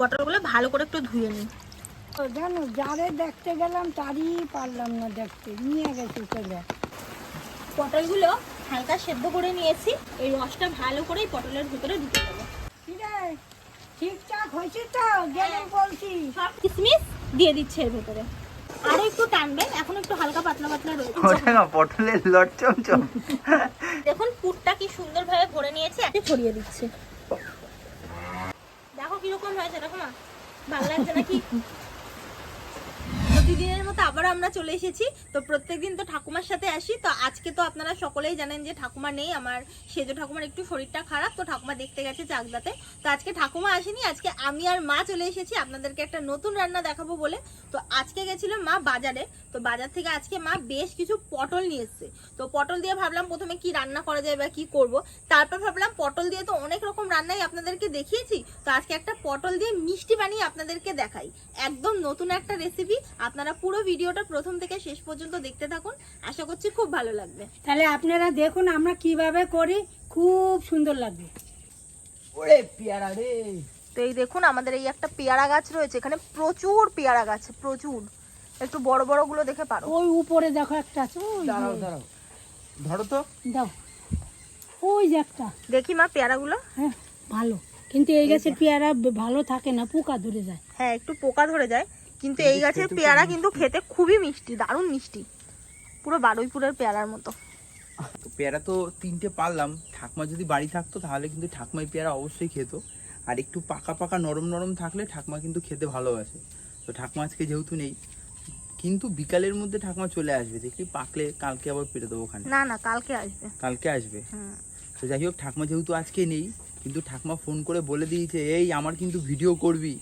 পটলগুলো ভালো করে একটু ধুয়ে নিই। জানো যারে দেখতে গেলাম তারই পারলাম না দেখতে নিয়ে গেছে চলে। পটলগুলো হালকা সেদ্ধ করে নিয়েছি এই রসটা ভালো করে পটলের ভিতরে ঢুকে দেবো ঠিকঠাক হয়েছে তো? যেমন বলছি। সব কিশমিশ দিয়ে দিচ্ছে এর ভেতরে। আরও একটু টানবে এখন একটু হালকা পাতলা পাতলা রয়েছে ওটা না পটলের লট চমচম। দেখুন পুরটা কি সুন্দরভাবে ভরে নিয়েছে এখন ছড়িয়ে দিচ্ছে। দেখো কীরকম হয়েছে দেখো মা। ভালো লাগছে নাকি? আবার আমরা চলে এসেছি। তো প্রত্যেকদিন তো ঠাকুমার সাথে আসি। তো আজকে তো আপনারা সকলেই জানেন যে ঠাকুমা নেই, আমার সেজো ঠাকুমার একটু শরীরটা খারাপ, তো ঠাকুমা দেখতে গেছে চাকদাতে। তো আজকে ঠাকুমা আসেনি, আজকে আমি আর মা চলে এসেছি, আপনাদেরকে একটা নতুন রান্না দেখাবো বলে। তো আজকে গেছিল মা বাজারে, তো বাজার থেকে আজকে মা বেশ কিছু পটল নিয়ে এসছে। তো পটল দিয়ে ভাবলাম প্রথমে কি রান্না করা যায় বা কি করব। তারপর ভাবলাম পটল দিয়ে তো অনেক রকম রান্নাই আপনাদেরকে দেখিয়েছি। তো আজকে একটা পটল দিয়ে মিষ্টি বানিয়ে আপনাদেরকে দেখাই। একদম নতুন একটা রেসিপি আপনারা পুরো ভিডিওটা প্রথম থেকে শেষ পর্যন্ত দেখতে থাকুন। আশা করছি খুব ভালো লাগবে। তাহলে আপনারা দেখুন আমরা কীভাবে করি খুব সুন্দর লাগবে। ওরে পেয়ারা রে। তো এই দেখুন আমাদের এই একটা পেয়ারা গাছ রয়েছে এখানে প্রচুর পেয়ারা গাছ প্রচুর। একটু বড় বড়গুলো দেখে পারো। ওই উপরে দেখো একটা আছে ওই দাঁড়াও দাঁড়াও। ধরো তো। দাও। ওই যে একটা। দেখি মা পেয়ারাগুলো। হ্যাঁ ভালো। কিন্তু এই গাছের পেয়ারা ভালো থাকে না পোকা ধরে যায়। হ্যাঁ একটু পোকা ধরে যায়। কিন্তু এই গাছের পেয়ারা কিন্তু খেতে খুবই মিষ্টি দারুণ মিষ্টি। পুরো বারুইপুরের পেয়ারার মতো। তো পেয়ারা তো তিনটে পারলাম ঠাকমা যদি বাড়ি থাকতো তাহলে কিন্তু ঠাকমাই পেয়ারা অবশ্যই খেত। আর একটু পাকা পাকা নরম নরম থাকলে ঠাকমা কিন্তু খেতে ভালোবাসে। তো ঠাকমা আজকে যেহেতু নেই কিন্তু বিকালের মধ্যে ঠাকমা চলে আসবে। দেখি পাকলে কালকে আবার পেরে দেবো ওখানে। না না কালকে আসবে। কালকে আসবে? তো যাই হোক ঠাকমা যেহেতু আজকে নেই কিন্তু ঠাকমা ফোন করে বলে দিয়েছে এই আমার কিন্তু ভিডিও করবি।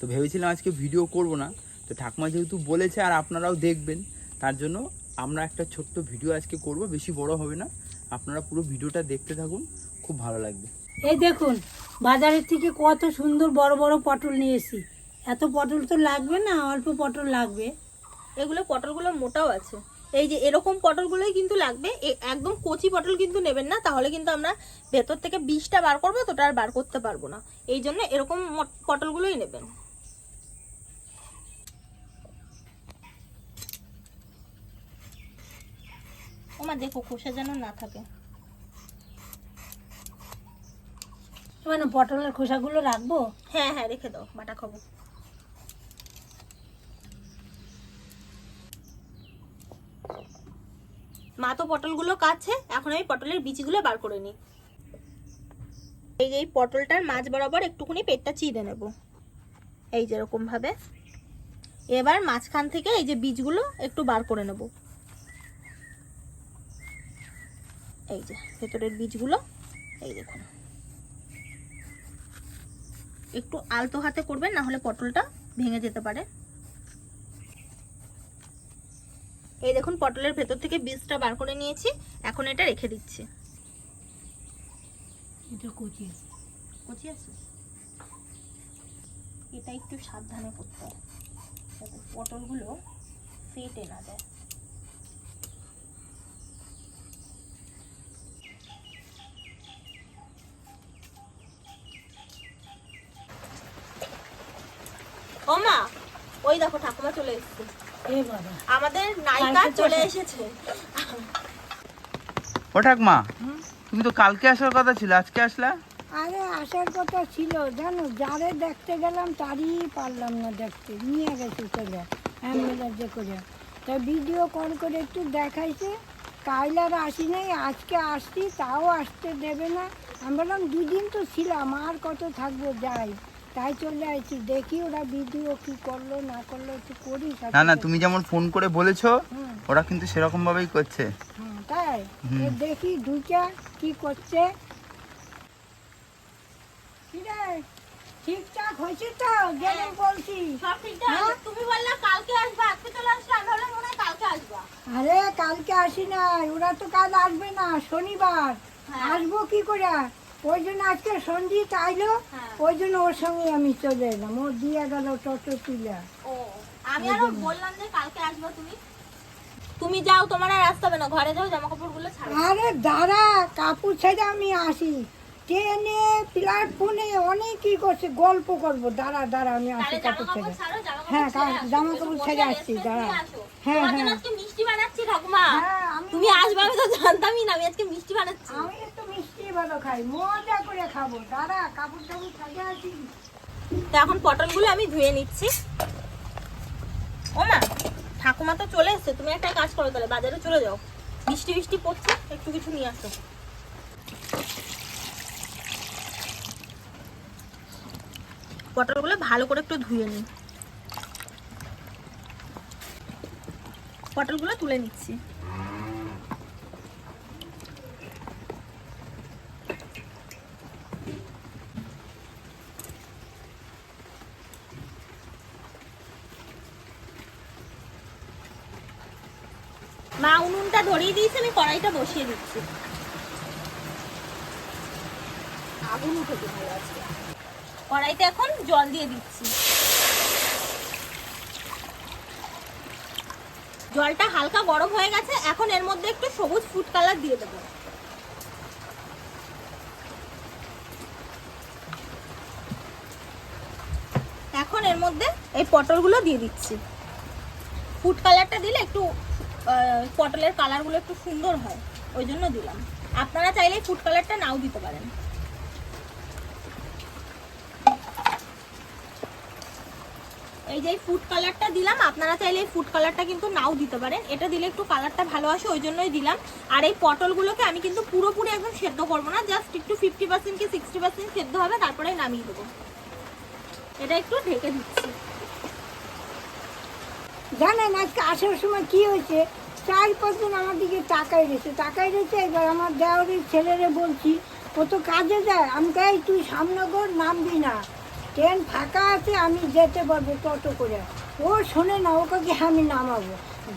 তো ভেবেছিলাম আজকে ভিডিও করব না। তো ঠাকুমা যেহেতু বলেছে আর আপনারাও দেখবেন তার জন্য আমরা একটা ছোট্ট ভিডিও আজকে করব বেশি বড় হবে না। আপনারা পুরো ভিডিওটা দেখতে থাকুন খুব ভালো লাগবে। এই দেখুন বাজারের থেকে কত সুন্দর বড় বড় পটল নিয়েছি। এত পটল তো লাগবে না অল্প পটল লাগবে। এগুলো পটলগুলো মোটাও আছে। এই যে এরকম পটলগুলোই কিন্তু লাগবে। এ- একদম কচি পটল কিন্তু নেবেন না তাহলে কিন্তু আমরা ভেতর থেকে বীজটা বার করব তো আর বার করতে পারব না। এই জন্য এরকম মট- পটলগুলোই নেবেন। ওমা দেখো খোসা যেন না থাকে। মানে পটলের খোসাগুলো রাখব? হ্যাঁ হ্যাঁ রেখে দাও বাটা খাব। মা তো পটলগুলো কাছে এখন আমি পটলের বীজগুলো বার করে নিই। এই যে এই পটলটার মাছ বরাবর একটুখানি পেটটা চিড়ে নেব। এই যে এরকম ভাবে এবার মাঝখান থেকে এই যে বীজগুলো একটু বার করে নেব। এই যে ভেতরের বীজগুলো এই দেখুন। একটু আলতো হাতে করবেন না হলে পটলটা ভেঙে যেতে পারে। এই দেখুন পটলের ভেতর থেকে বীজটা বার করে নিয়েছি এখন এটা রেখে দিচ্ছি। এটা কুচি আছে। কচি আছে? এটা একটু সাবধানে করতে হয় যাতে পটলগুলো ফেটে না যায় ও মা ওই দেখো ঠাকুমা চলে এসেছে। আমাদের নায়িকা চলে চলে- এসেছে। ও ঠাকমা তুমি তো কালকে আসার কথা ছিল আজকে আসলা? আরে আসার কথা ছিল জানো যারে দেখতে গেলাম তারই পারলাম না দেখতে। নিয়ে গেছে চলে অ্যাম্বুলেন্সে করে। তা ভিডিও কল করে একটু দেখাইছে। কাল আর আসি নাই আজকে আসছি তাও আসতে দেবে না। আমি বললাম দুদিন তো ছিলাম আর কত থাকব যাই। তাই চলে আসছি দেখি ওরা ভিডিও কি করল না করল একটু করি না না তুমি যেমন ফোন করে বলেছ ওরা কিন্তু সেরকম ভাবেই করছে তাই? দেখি দুইটা কি করছে। কিরে, ঠিকঠাক হয়েছে তো? যেমন বলছি। সব ঠিকঠাক। হ্যাঁ? তুমি বললা কালকে আসবা আজকে চলে আসলে আমি ভাবলাম মনে কালকে আসবা। আরে কালকে আসি নাই ওরা তো কাল আসবে না শনিবার। হ্যাঁ। আসব কি করে? ওই জন্য আজকে সঞ্জিত আইলো হ্যাঁ। ওই জন্য ওর সঙ্গে আমি চলে এলাম। ও দিয়ে গেল টোটো তুলে আমি আরও বললাম যে কালকে আসবা তুমি। তুমি যাও তোমার আর আসতে হবে না। ঘরে যাও জামা কাপড়গুলো ছাড়ো। আরে দাঁড়া কাপড় ছেড়ে আমি আসি। ট্রেনে প্ল্যাটফর্মে অনেকই করছে গল্প করব। দাঁড়া দাঁড়া আমি আসি কাপড় ছেড়ে। হ্যাঁ, জামা কাপড় ছেড়ে আসছি, দাঁড়া। হ্যাঁ, হ্যাঁ। আজকে মিষ্টি বানাচ্ছি ঠাকুমা। হ্যাঁ, তুমি আসবে আমি তো জানতামই না আমি আজকে মিষ্টি বানাচ্ছি। এখন পটলগুলো আমি ধুয়ে নিচ্ছি। ও মা ঠাকুমা তো চলে এসছে, তুমি একটা কাজ করো তাহলে, বাজারে চলে যাও। বৃষ্টি বৃষ্টি পড়ছে একটু কিছু নিয়ে আসো। পটলগুলো ভালো করে একটু ধুয়ে নিই। পটলগুলো তুলে নিচ্ছি মা উনুনটা ধরিয়ে দিয়েছে কড়াইটা বসিয়ে দিচ্ছি। আগুন উঠেছে ভালো আছে কড়াইতে এখন জল দিয়ে দিচ্ছি। জলটা হালকা গরম হয়ে গেছে, এখন এর মধ্যে একটু সবুজ ফুড কালার দিয়ে দেবো। এখন এর মধ্যে এই পটলগুলো দিয়ে দিচ্ছি। ফুড কালারটা দিলে একটু পটলের কালারগুলো একটু সুন্দর হয়, ওই জন্য দিলাম। আপনারা চাইলে ফুড কালারটা নাও দিতে পারেন। এই যে ফুড কালারটা দিলাম, আপনারা চাইলে এই ফুড কালারটা কিন্তু নাও দিতে পারেন। এটা দিলে একটু কালারটা ভালো আসে, ওই জন্যই দিলাম। আর এই পটলগুলোকে আমি কিন্তু পুরোপুরি একদম সেদ্ধ করব না জাস্ট একটু ফিফটি পার্সেন্ট কি সিক্সটি পার্সেন্ট সেদ্ধ হবে তারপরে নামিয়ে দেবো। এটা একটু ঢেকে দিচ্ছি। জানেন আজকে আসার সময় কি হয়েছে? চার পাঁচজন আমার দিকে টাকাই রয়েছে টাকাই রয়েছে, এবার আমার দেওয়ারের ছেলেরে বলছি ও তো কাজে যায়? আমি তাই তুই সামনগর নামবি না। ট্রেন ফাঁকা আছে, আমি যেতে পারব টোটো করে। ও শোনে না ওকে কি, আমি নামাবো।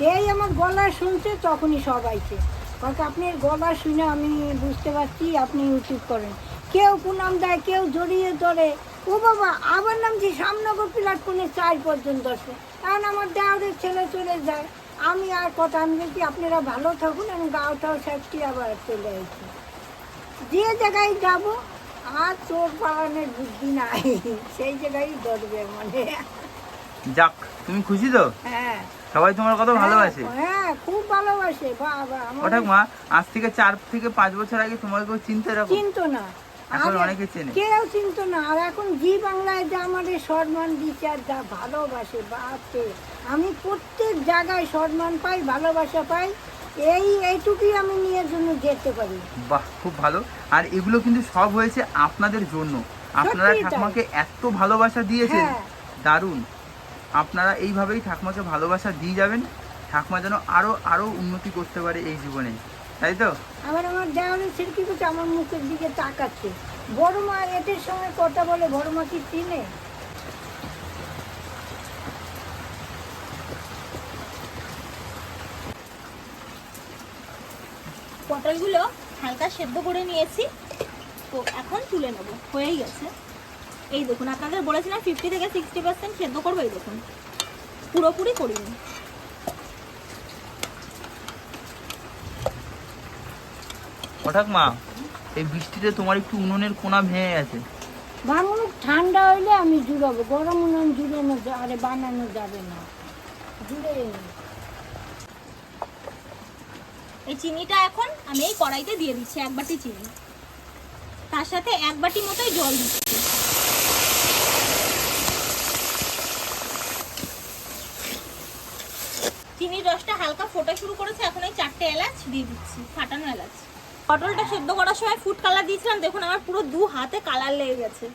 যেই আমার গলা শুনছে, তখনই সব আইছে। কারণ আপনার গলা শুনে আমি বুঝতে পারছি, আপনি ইউটিউব করেন। কেউ পুনাম দেয়, কেউ জড়িয়ে ধরে। ও বাবা, আবার নামছি সামনগর প্ল্যাটফর্মে চার পর্যন্ত আছে কারণ আমার দেওয়ারের ছেলে চলে যায়। আমি আর কথা আমি বলছি আপনারা ভালো থাকুন আমি গাওটাও সেফটি আবার চলে আসছি যে জায়গায় যাব আর চোর পালানোর বুদ্ধি নাই। সেই জায়গায় ধরবে মানে। যাক তুমি খুশি তো? হ্যাঁ। সবাই তোমার কথা ভালোবাসে? হ্যাঁ খুব ভালোবাসে। বাবা মা আজ থেকে চার থেকে পাঁচ বছর আগে তোমাকে কেউ চিনতে রাখো চিনতো না। এখন অনেকে চেনে। কেউ চিনতো না। আর এখন জি বাংলায় যা আমাদের সম্মান দিচ্ছে আর যা ভালোবাসে বাপরে আমি প্রত্যেক জায়গায় সম্মান পাই ভালোবাসা পাই। এই এইটুকুই আমি নিয়ে জন্য যেতে পারি। বাহ খুব ভালো। আর এগুলো কিন্তু সব হয়েছে আপনাদের জন্য। আপনারা ঠাকুমাকে এত ভালোবাসা দিয়েছেন হ্যাঁ। দারুণ। আপনারা এইভাবেই ঠাকুমাকে ভালোবাসা দিয়ে যাবেন। ঠাকুমা যেন আরও আরও উন্নতি করতে পারে এই জীবনে। তাই তো আবার আমার দেওয়ালের ছেলে কি করছে? আমার মুখের দিকে তাকাচ্ছে। বড় মা এদের সঙ্গে কথা বলে বড় মা কি চিনে? পটলগুলো হালকা সেদ্ধ করে নিয়েছি। তো এখন তুলে নেব। হয়েই গেছে। এই দেখুন, আপনাদের বলেছিলাম ফিফটি থেকে সিক্সটি পার্সেন্ট সেদ্ধ করব, এই দেখুন। পুরোপুরি করিনি। হঠাৎ মা এই বৃষ্টিতে তোমার একটু উনুনের কোনা ভেঙে গেছে। ভাঙুক ঠান্ডা হইলে আমি জুড়াবো গরম উনুন জুড়ানো আরে বানানো যাবে না জুড়ে এই চিনিটা এখন আমি এই কড়াইতে দিয়ে দিচ্ছি এক বাটি চিনি। তার সাথে এক বাটি মতোই জল দিচ্ছি। চিনির রসটা হালকা ফোটা শুরু করেছে এখন এই চারটে এলাচ দিয়ে দিচ্ছি ফাটানো এলাচ। পটলটা সেদ্ধ করার সময় ফুড কালার দিয়েছিলাম, দেখুন আমার পুরো দু হাতে কালার লেগে গেছে।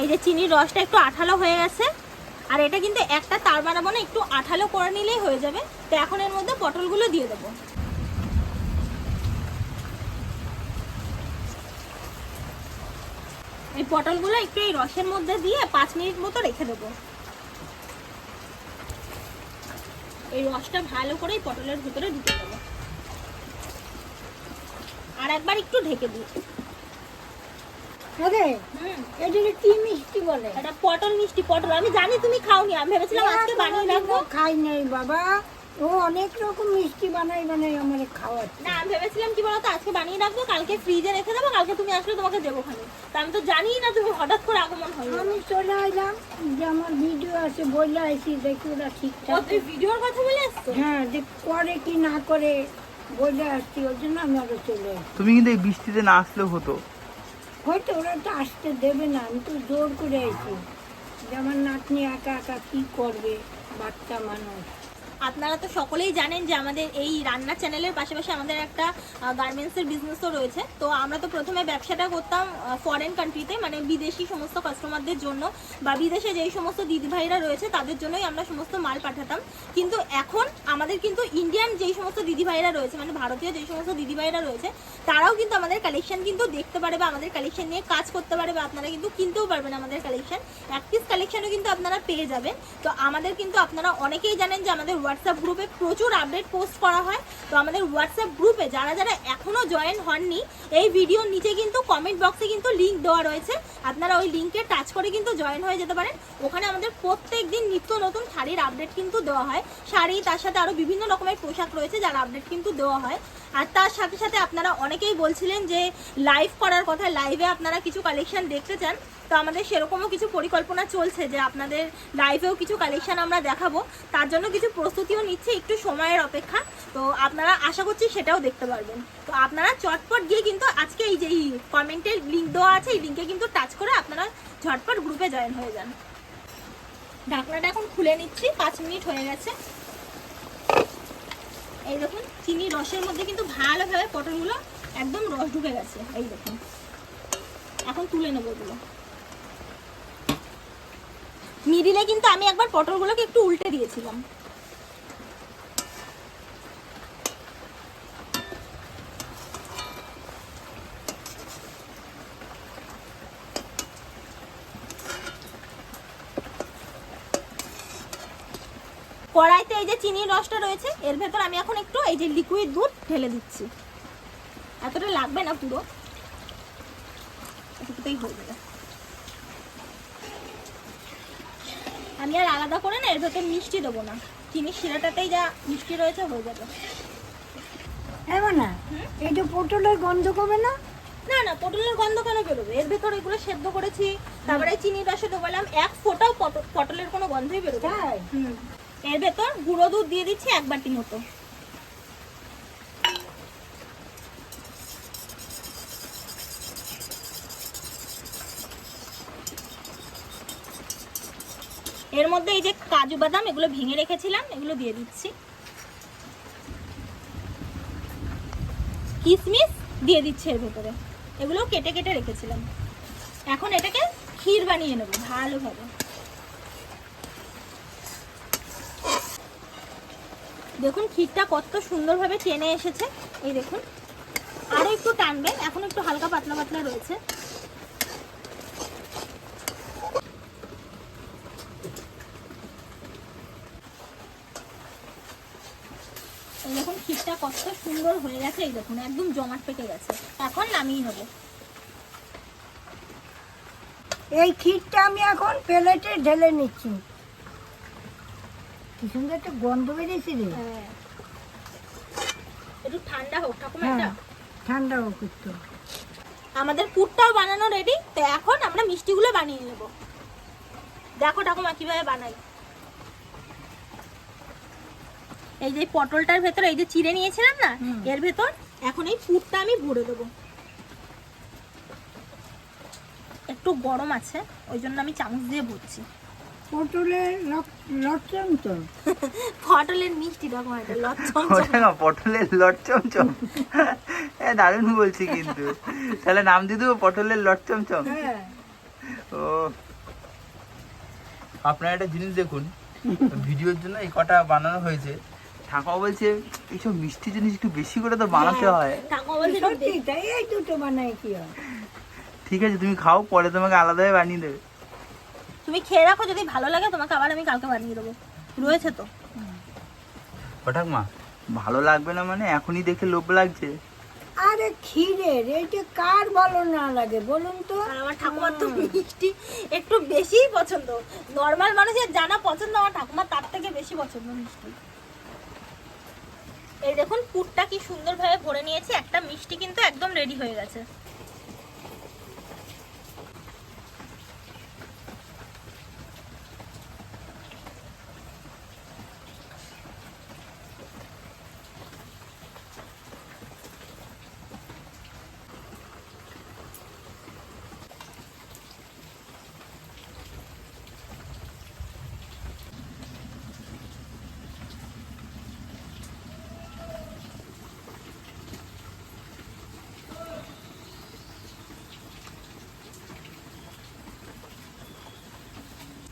এই যে চিনির রসটা একটু আঠালো হয়ে গেছে। আর এটা কিন্তু একটা তার বানাবো না, একটু আঠালো করে নিলেই হয়ে যাবে। তো এখন এর মধ্যে পটলগুলো দিয়ে দেবো। এই পটলগুলো একটু এই রসের মধ্যে দিয়ে পাঁচ মিনিট মতো রেখে দেবো। এই রসটা ভালো করে এই পটলের ভিতরে ঢুকে দেবো। আর একবার একটু ঢেকে দিই। এটাকে কি মিষ্টি বলে? এটা পটল মিষ্টি পটল। আমি জানি তুমি খাওনি আমি ভেবেছিলাম আজকে বানিয়ে রাখব। খাই নাই বাবা। ও অনেক রকম মিষ্টি বানাই বানাই আমার খাওয়াচ্ছে। না আমি ভেবেছিলাম কি বলতো আজকে বানিয়ে রাখব কালকে ফ্রিজে রেখে দেবো কালকে তুমি আসলে তোমাকে দেবো খানি তা আমি তো জানি না তুমি হঠাৎ করে আগমন হয়ে আমি চলে আইলাম যে আমার ভিডিও আছে দেখি ওরা ও ঠিকঠাক তুই ভিডিওর কথা বলে হ্যাঁ যে করে কি না করে বলে আসছি ওর জন্য আমি আরও চলে তুমি কিন্তু এই বৃষ্টিতে না আসলেও হতো। হয়তো ওরা তো আসতে দেবে না, আমি তো জোর করে আছি। যেমন নাতনি একা একা কি করবে, বাচ্চা মানুষ? আপনারা তো সকলেই জানেন যে আমাদের এই রান্না চ্যানেলের পাশাপাশি আমাদের একটা গার্মেন্টসের বিজনেসও রয়েছে। তো আমরা তো প্রথমে ব্যবসাটা করতাম ফরেন কান্ট্রিতে মানে বিদেশি সমস্ত কাস্টমারদের জন্য, বা বিদেশে যেই সমস্ত দিদিভাইরা রয়েছে, তাদের জন্যই আমরা সমস্ত মাল পাঠাতাম। কিন্তু এখন আমাদের কিন্তু ইন্ডিয়ান যেই সমস্ত দিদিভাইরা রয়েছে মানে ভারতীয় যেই সমস্ত দিদিভাইরা রয়েছে, তারাও কিন্তু আমাদের কালেকশন কিন্তু দেখতে পারে, বা আমাদের কালেকশন নিয়ে কাজ করতে পারে, বা আপনারা কিন্তু কিনতেও পারবেন আমাদের কালেকশন এক পিস কালেকশনও কিন্তু আপনারা পেয়ে যাবেন। তো আমাদের কিন্তু আপনারা অনেকেই জানেন যে আমাদের হোয়াটসঅ্যাপ গ্রুপে প্রচুর আপডেট পোস্ট করা হয়। তো আমাদের হোয়াটসঅ্যাপ গ্রুপে যারা যারা এখনও জয়েন হননি, এই ভিডিওর নিচে কিন্তু কমেন্ট বক্সে কিন্তু লিঙ্ক দেওয়া রয়েছে। আপনারা ওই লিঙ্কে টাচ করে কিন্তু জয়েন হয়ে যেতে পারেন। ওখানে আমাদের প্রত্যেক দিন নিত্য নতুন শাড়ির আপডেট কিন্তু দেওয়া হয়। শাড়ি, তার সাথে আরও বিভিন্ন রকমের পোশাক রয়েছে যার আপডেট কিন্তু দেওয়া হয়। আর তার সাথে সাথে আপনারা অনেকেই বলছিলেন যে লাইভ করার কথা লাইভে আপনারা কিছু কালেকশন দেখতে চান। তো আমাদের সেরকমও কিছু পরিকল্পনা চলছে যে আপনাদের লাইভেও কিছু কালেকশন আমরা দেখাবো। তার জন্য কিছু প্রস্তুতিও নিচ্ছে একটু সময়ের অপেক্ষা। তো আপনারা আশা করছি সেটাও দেখতে পারবেন। তো আপনারা চটপট গিয়ে কিন্তু আজকে এই যে কমেন্টের লিঙ্ক দেওয়া আছে, এই লিঙ্কে কিন্তু টাচ করে আপনারা ঝটপট গ্রুপে জয়েন হয়ে যান। ঢাকনাটা এখন খুলে নিচ্ছি, পাঁচ মিনিট হয়ে গেছে। এই দেখুন, চিনি রসের মধ্যে কিন্তু ভালোভাবে পটলগুলো একদম রস ঢুকে গেছে। এই দেখুন, এখন তুলে নেব এগুলো। মিডিলে কিন্তু আমি একবার পটলগুলোকে একটু উল্টে দিয়েছিলাম কড়াইতে এই যে চিনির রসটা রয়েছে এর ভেতর আমি এখন একটু এই যে লিকুইড দুধ ঢেলে দিচ্ছি। এতটা লাগবে না পুরো। এটুকুতেই হয়ে যাবে। আমি আর আলাদা করে না এর ভেতর মিষ্টি দেবো না। চিনির শিরাটাতেই যা মিষ্টি রয়েছে হয়ে যাবে। হ্যাঁ না? এটা পটলের গন্ধ কমে না? না না পটলের গন্ধ কেন বেরোবে? এর ভেতর এগুলো সেদ্ধ করেছি তারপরে চিনির রসে দেবো বললাম এক ফোঁটাও পট- পটলের কোনো গন্ধই বেরোবে না। তাই? হুম। এর ভেতর গুঁড়ো দুধ দিয়ে দিচ্ছি এক বাটি মতো। এর মধ্যে এই যে কাজু বাদাম, এগুলো ভেঙে রেখেছিলাম, এগুলো দিয়ে দিচ্ছি। কিশমিশ দিয়ে দিচ্ছি এর ভেতরে। এগুলো কেটে কেটে রেখেছিলাম। এখন এটাকে ক্ষীর বানিয়ে নেব, ভালোভাবে। দেখুন, ক্ষীরটা কত সুন্দরভাবে টেনে এসেছে। এই দেখুন, আরও একটু টানবে এখন একটু হালকা পাতলা পাতলা রয়েছে। দেখুন, ক্ষীরটা কত সুন্দর হয়ে গেছে, এই দেখুন, একদম জমাট পেকে গেছে। এখন নামিয়ে নেব। এই ক্ষীরটা আমি এখন প্লেটে ঢেলে নিচ্ছি। কি সুন্দর একটা গন্ধ বেরিয়েছে রে। হ্যাঁ। একটু ঠান্ডা হোক ঠাকুমা হ্যাঁ এটা ঠান্ডা হোক একটু। আমাদের পুরটাও বানানো রেডি তো এখন আমরা মিষ্টিগুলো বানিয়ে নেব। দেখো ঠাকুমা কীভাবে বানাই। এই যে পটলটার ভেতর এই যে চিড়ে নিয়েছিলাম না এর ভেতর এখন এই পুরটা আমি ভরে দেবো। একটু গরম আছে ওই জন্য আমি চামচ দিয়ে ভরছি। পটলের লটচম তো পটলের মিষ্টি দেখো এটা লচ্ছম ওটা না পটলের লট চমচম দারুণ বলছি কিন্তু। তাহলে নাম দিয়ে দেবো পটলের লট চমচম হ্যাঁ। ও। আপনারা একটা জিনিস দেখুন ভিডিওর জন্য এই কটা বানানো হয়েছে। ঠাকুমা বলছে এইসব মিষ্টি জিনিস একটু বেশি করে তো বানাতে হয় হয়? ঠিক আছে তুমি খাও পরে তোমাকে আলাদাভাবে বানিয়ে দেবে। তুমি খেয়ে রাখো যদি ভালো লাগে তোমাকে আবার আমি কালকে বানিয়ে দেবো। রয়েছে তো। ও মা ভালো লাগবে না মানে? এখনই দেখে লোভ লাগছে। আরে ক্ষীরের এইটা কার ভালো না লাগে বলুন তো? আমার ঠাকুমার তো মিষ্টি একটু বেশিই পছন্দ। নর্মাল মানুষের জানা পছন্দ আমার ঠাকুমার তার থেকে বেশি পছন্দ মিষ্টি। এই দেখুন পুরটা কি সুন্দরভাবে ভরে নিয়েছি একটা মিষ্টি কিন্তু একদম রেডি হয়ে গেছে।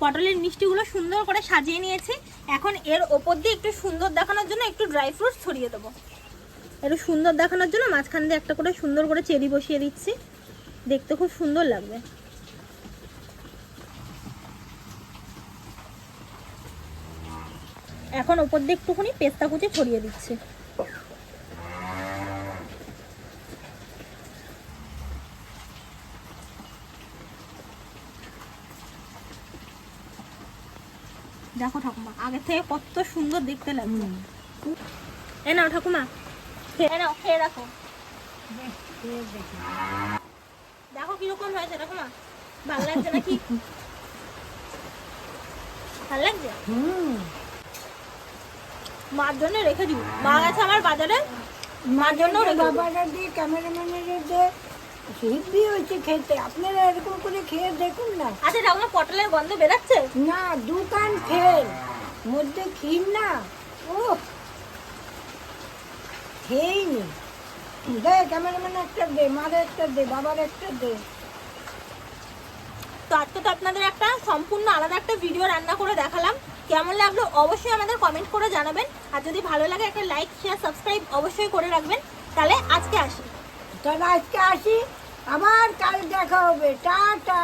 পটলের মিষ্টিগুলো সুন্দর করে সাজিয়ে নিয়েছি। এখন এর ওপর দিয়ে একটু সুন্দর দেখানোর জন্য একটু ড্রাই ফ্রুটস ছড়িয়ে দেবো। একটু সুন্দর দেখানোর জন্য মাঝখান দিয়ে একটা করে সুন্দর করে চেরি বসিয়ে দিচ্ছি। দেখতে খুব সুন্দর লাগবে। এখন ওপর দিয়ে একটুখানি পেস্তা কুচি ছড়িয়ে দিচ্ছি। দেখো ঠাকুমা আগে থেকে কত সুন্দর দেখতে লাগছে। এ নাও ঠাকুমা খেয়ে নাও খেয়ে রাখো দেখো কীরকম হয়েছে ঠাকুমা ভালো লাগছে নাকি? ভালো লাগছে? মার জন্য রেখে দিব। মা গেছে আমার বাজারে মার জন্য রেখে দিব। বাবারা দিয়ে ক্যামেরাম্যানের দিয়ে হেভি হয়েছে খেতে। আপনারা এরকম করে খেয়ে দেখুন না। আচ্ছা ঠাকুমা পটলের গন্ধ বেরাচ্ছে? না দোকান ফেল মধ্যে ক্ষীর না। ও খেয়েই নি। দে ক্যামেরাম্যান একটা দে মার একটা দে বাবার একটা দে। তো আজকে তো আপনাদের একটা সম্পূর্ণ আলাদা একটা ভিডিও রান্না করে দেখালাম। কেমন লাগল অবশ্যই আমাদের কমেন্ট করে জানাবেন। আর যদি ভালো লাগে একটা লাইক শেয়ার সাবস্ক্রাইব অবশ্যই করে রাখবেন। তাহলে আজকে আসি। তাহলে আজকে আসি। আবার কাল দেখা হবে। টাটা।